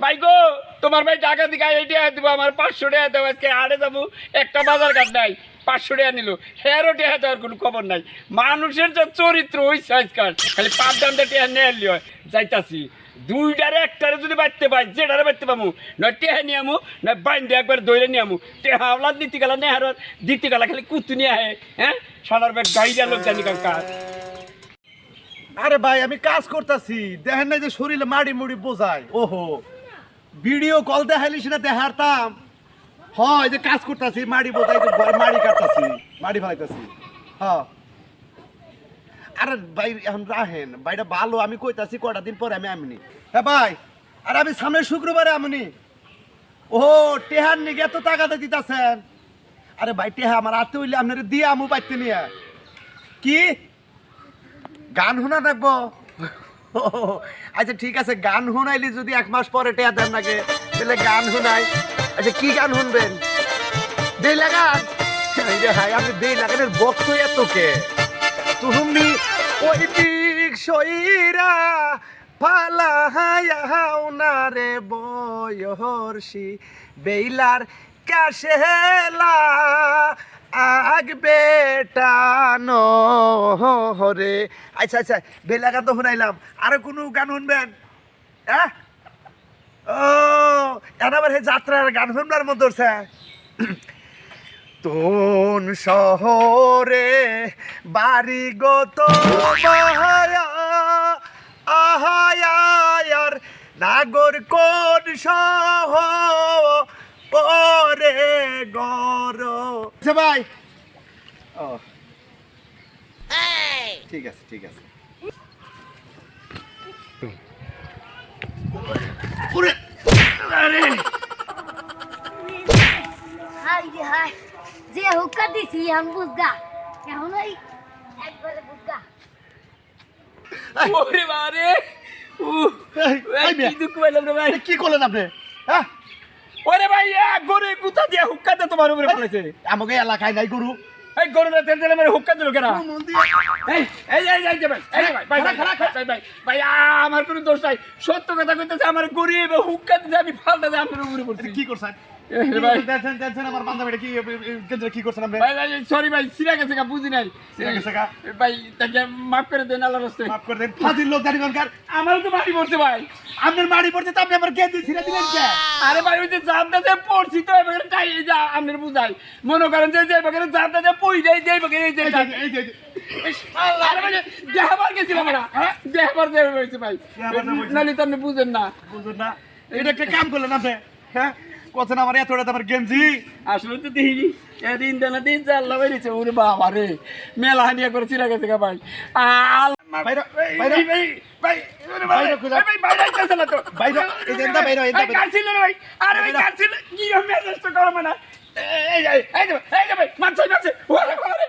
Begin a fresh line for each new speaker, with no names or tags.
ভাই গো, তোমার ভাই টাকা দিকে এই টাকা দিব, আমার পাঁচশো টাকা দেবো আজকে আড়ে যাব, একটা বাজার ঘাট নাই, পাঁচশো টাকা নিল। হেরও টাকা দেওয়ার কোনো খবর নাই। মানুষের যে চরিত্র ওই আজকাল, খালি পাঁচ দামটা টাকা নিয়ে আনলি হয়। যাইতাছি, দুইটারে একটারে যদি বাড়তে পাই, যেটারে বাড়তে পামু, নয় টেহা নিয়ে আমু, নয় বাইন্দে একবার দইলে নিয়ে আমু। টেহা আমলা দিতে গেলা নেহার, দিতে গেলা খালি কুতু নিয়ে আহে হ্যাঁ? সাদার ব্যাগ গাইডা লোক জানি কাজ
আরে ভাই, আমি কাজ করতেছি, দেখেন না যে শরীরে মাড়ি মুড়ি বোঝায়, ওহো। ভিডিও কল দেখাইলিস না দেখারতাম। হয়, যে কাজ করতেছি, মাড়ি বোঝাই মাড়ি কাটতাছি, মাড়ি ফেলাইতাছি। হ্যাঁ। আরে ভাই, এখন রাহেন ভাইটা ভালো, আমি কইতাছি কটা দিন পরে আমি আমনি হ্যাঁ ভাই, আর আমি সামনের শুক্রবারে আমনি ও টেহার নিগে এত টাকাতে দিতাছেন। আরে ভাই, টেহা, আমার আতে হইলে আপনার দিয়ে আমু পাইতে নিয়ে। কি? গান শোনা থাকব আচ্ছা ঠিক আছে, গান শুনাইলি যদি এক মাস পরে টেয়া দেন নাকি? তাহলে গান শুনাই। আচ্ছা কি গান শুনবেন? দেই লাগান হাই আপনি দেই লাগানের বক্ত এত কে তুমি ওই দিক সইরা পালা হায়াও না রে বয়হর্ষি। বেইলার কাশেলা আগ বেটানো হরে। আচ্ছা আচ্ছা বেলা গান তো শুনাইলাম। আরও কোনো গান শুনবেন? হ্যাঁ? ও যাত্রার গান শুনবার মতো তোন শহরে বাড়ি গত আহায়ার নাগর কোন গর আচ্ছা ভাই। ও। ঠিক আছে ঠিক আছে। ওরে। আরে।
হাই হাই। যে হুক্কা দিছি আমি বুঝগা। কেমন ওই একবারে বুঝগা।
ওরে কি দুঃখ পাইলাম রে ভাই।
কি করলেন আপনি? হ্যাঁ?
ওরে ভাই গরে গুতা দিয়ে হুক্কাতে তোমার উপরে পড়েছে
আমাকে এলাকায় নাই গরু।
এই গরুটা তেল তেলে মেরে হুক্কা দিল কেন এই এই এই এই ভাই এই ভাই ভাই ভাই ভাই ভাই ভাই ভাই আমার কোনো দোষ নাই। সত্য কথা কইতেছে আমার গরিব হুক্কা দিতে আমি ফালতা দিয়ে আপনার উপরে পড়ছি।
কি করছেন?
সরি ভাই। সিরা গেছে গা বুঝি নাই। ভাই তাকে মাফ করে দেন
মাফ করে দেন। ফাজিল লোক জানি দরকার
আমারও তো বাড়ি পড়ছে ভাই।
আপনার বাড়ি পড়ছে তো আপনি আমার কেন্দ্রে ছিঁড়ে দিলেন কে?
আরে ভাই ওই যে জানতে পড়ছি তো এবার তাই এই যে আপনার বুঝাই। মনে করেন যে যে এবার জানতে যে পই যাই যে এবার এই যে
এই যে, এই যে, এই
আরে ভাই গেছিলাম হ্যাঁ? দেখাবার হয়েছে ভাই।
না
নালি তো আপনি বুঝেন না।
বুঝলেন না। এটা একটা কাম করলেন আপনি হ্যাঁ? কথা আমার এতটা আমার গেঞ্জি
আসলে তো দিইনি দিন দানা দিন জানলা বেরিয়েছে ওরে বাবা রে। মেলা হানিয়া করে চিরা গেছে গা ভাই। আল তো। আরে ভাই কাটছিল কি রকম মেজাজটা গরম না। এই এই এই ভাই মাছ মাছ ওরে